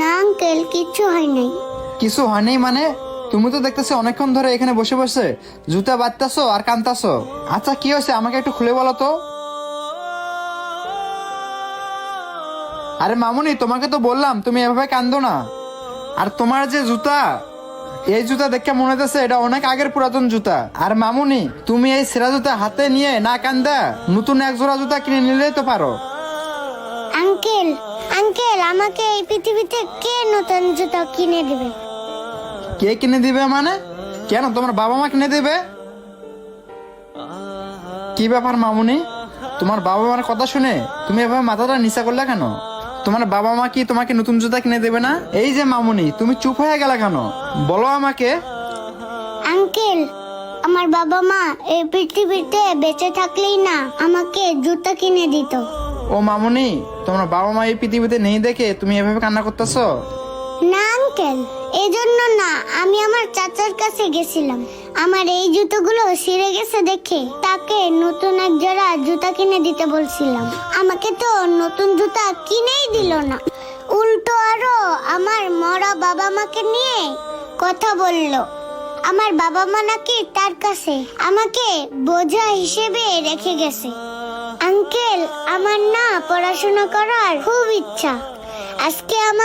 না আঙ্কেল কিচ্ছু হয় নাই। কিছু হয়নি মানে? তুমি তো দেখতেছি অনেকক্ষণ ধরে এখানে বসে বসে জুতা বাঁধতেছো আর কানতাছো। আচ্ছা কি হয়েছে? আমাকে একটু খুলে বলো তো। আরে মামুনি তোমাকে তো বললাম তুমি এভাবে কান্দো না। আর তোমার যে জুতা এই জুতা দেখে মনে হচ্ছে এটা অনেক আগের পুরাতন জুতা। আর মামুনি তুমি এই সেরা জুতা হাতে নিয়ে না কান্দা নতুন এক জোড়া জুতা কিনে নিলেই তো পারো। আঙ্কেল আঙ্কেল আমাকে এই পৃথিবীতে কে নতুন জুতা কিনে দেবে? কে কিনে দিবে মানে? কেন তোমার বাবা মা কিনে দেবে? কি ব্যাপার মামুনি? তোমার বাবা মার কথা শুনে তুমি এভাবে মাথাটা নিচা করলে কেন? তোমার বাবা মা কি তোমাকে নতুন জুতা কিনে দেবে না? এই যে মামুনি তুমি চুপ হয়ে গেলে কেন? বলো আমাকে। আঙ্কেল আমার বাবা মা এই পৃথিবীতে বেঁচে থাকলেই না আমাকে জুতা কিনে দিত। ও মামুনি, তোমার বাবা মা এই পৃথিবীতে নেই দেখে তুমি এভাবে কান্না করতেছো? না, আঙ্কেল এই জন্য না, আমি আমার চাচার কাছে গেছিলাম। আমার এই জুতোগুলো ছিঁড়ে গেছে দেখে তাকে নতুন এক জোড়া জুতা কিনে দিতে বলছিলাম। আমাকে তো নতুন জুতা কিনেই দিল না। উল্টো আরও আমার মরা বাবা মাকে নিয়ে কথা বলল। আমার বাবা মা নাকি তার কাছে আমাকে বোঝা হিসেবে রেখে গেছে। আঙ্কেল, আমার না পড়াশোনা করার খুব ইচ্ছা। আজকে আমার